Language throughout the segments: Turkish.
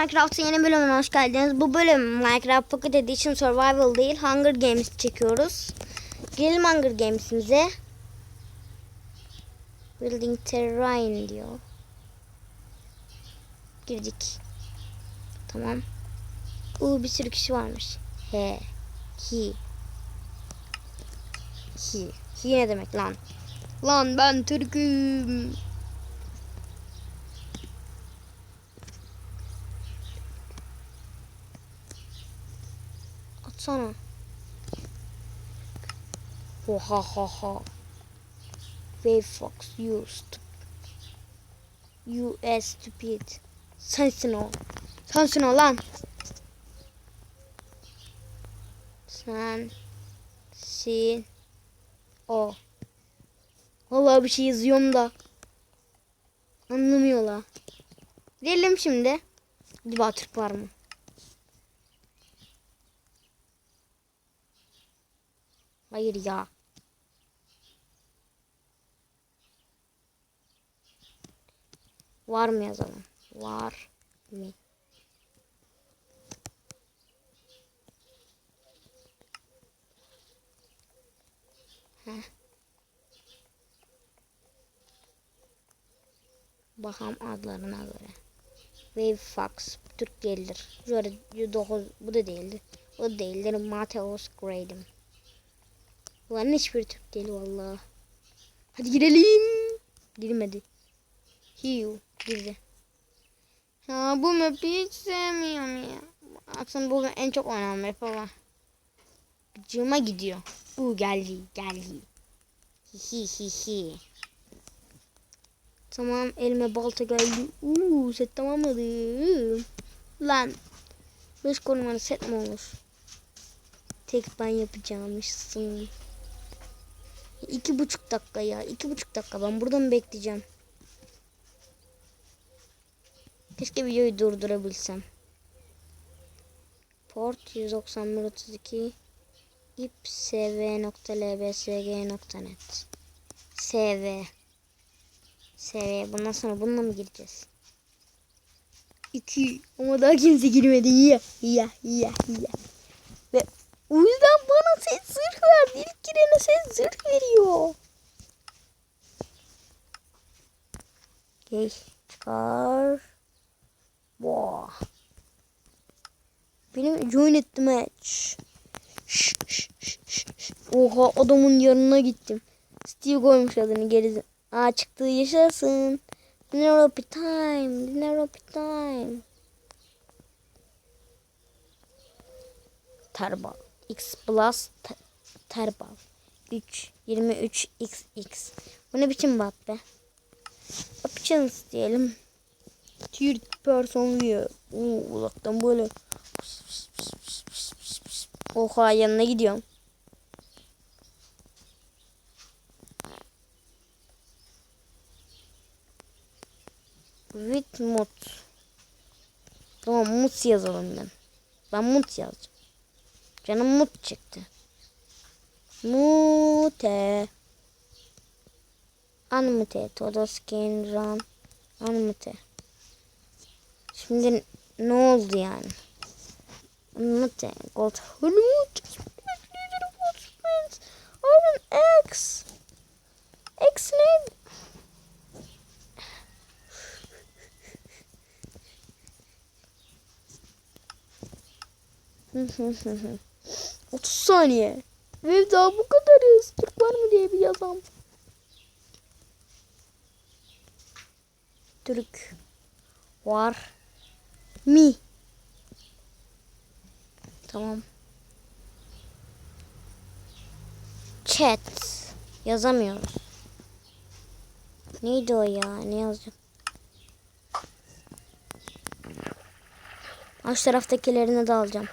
Minecraft'ın yeni bölümüne hoş geldiniz. Bu bölüm Minecraft Pocket Edition Survival değil, Hunger Games çekiyoruz. Girelim Hunger Games'imize. Building Terrain diyor. Girdik. Tamam. Uuu bir sürü kişi varmış. He. Hi. Hi. Hi ne demek lan? Lan ben Türk'üm. Atsana. Oha ha ha. Wave Fox used. US stupid. Sensin o. Sensin o lan. Sen. Sin. O. Vallahi bir şey yazıyorum da. Anlamıyorlar. Gidelim şimdi. Acaba Türk var mı? Hayır ya. Var mı yazalım? Var mı? Heh. Bakalım adlarına göre. Wave Fox Türk değildir. Şöyle 9 bu da değildir. O da değildir. Mateos Grayd'im. Ulan hiçbir Türk değil vallahi. Hadi girelim. Girmedi. Hiu girdi. Ya bu map'i hiç sevmiyorum ya. Aslında bugün en çok oynanan map ama. Gıcığıma gidiyor. Bu geldi geldi. Hi hi hi. Tamam elime balta geldi. Uuu set tamamladım. Lan. Beş korumalı set mi olur? Tek ben yapacağımışsın. İki buçuk dakika ya. iki buçuk dakika. Ben burada mı bekleyeceğim? Keşke videoyu durdurabilsem. Port 19132 ip sv.lbsg.net sv sv bundan sonra bununla mı gireceğiz? 2 ama daha kimse girmedi. Ya ya ya ya. Ve o yüzden bana set zırh verdi. İlk girene set zırh veriyor. Geç çıkar. Wow. Benim join ettim match. Şş, şş, şş, şş. Oha adamın yanına gittim. Steve koymuş adını geri. Aa çıktı yaşasın. Dinner time. Dinner time. Terbal. X plus te- terbal. 3 23 XX. Bu ne biçim bat be? Options diyelim. Third person view. Oo, uzaktan böyle. Oha yanına gidiyorum. With mut. Tamam mut yazalım ben. Ben mut yazacağım. Canım mut çıktı. Mute. Unmute. Todo skin run. Unmute. Şimdi ne oldu yani? Unmute. Gold. Unmute. Iron X. X ne? Hı hı hı. 30 saniye. Ve daha bu kadarız. Türk var mı diye bir yazam. Türk var mi? Tamam. Chat yazamıyoruz. Neydi o ya? Ne yazacağım? Aş taraftakilerini de alacağım.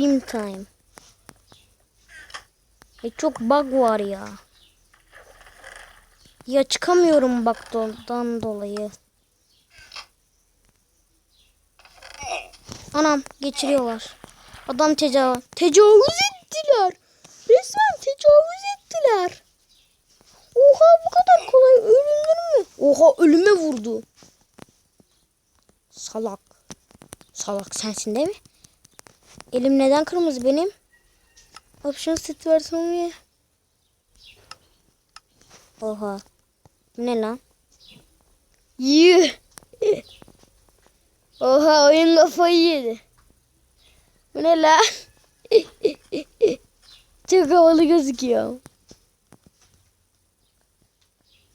Beam time. E çok bug var ya. Ya çıkamıyorum bak ondan dolayı. Anam geçiriyorlar. Adam tecavüz. Tecavüz ettiler. Resmen tecavüz ettiler. Oha bu kadar kolay ölünür mü? Oha ölüme vurdu. Salak. Salak sensin değil mi? Elim neden kırmızı benim? Option set versiyonu ya. Oha. Bu ne lan? Yuh. Oha oyun kafayı yedi. Bu ne lan? Çok havalı gözüküyor.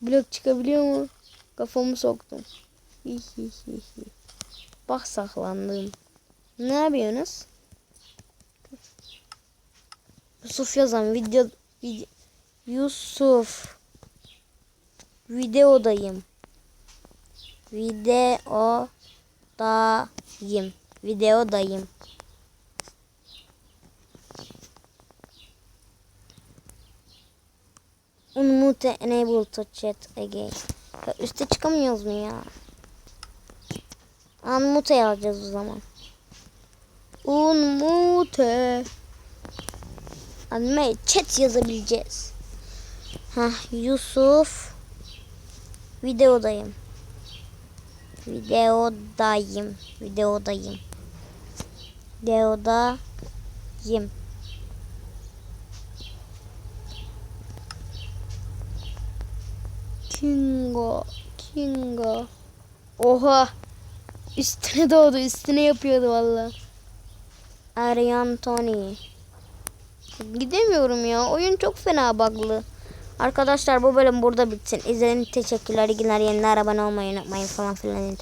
Blok çıkabiliyor mu? Kafamı soktum. Bak saklandım. Ne yapıyorsunuz? Yusuf yazan video, video Yusuf videodayım. Videodayım. Videodayım. Unmute enable to chat again. Ya üste çıkamıyoruz mu ya? Unmute yazacağız o zaman. Unmute. Anime chat yazabileceğiz. Ha Yusuf videodayım. Videodayım. Videodayım. Videodayım. Kingo. Kingo. Oha. Üstüne doğdu. Üstüne yapıyordu valla. Arian Tony. Gidemiyorum ya. Oyun çok fena bug'lı. Arkadaşlar bu bölüm burada bitsin. İzlediğiniz teşekkürler. İyi günler. Yeni abone olmayı unutmayın falan filan.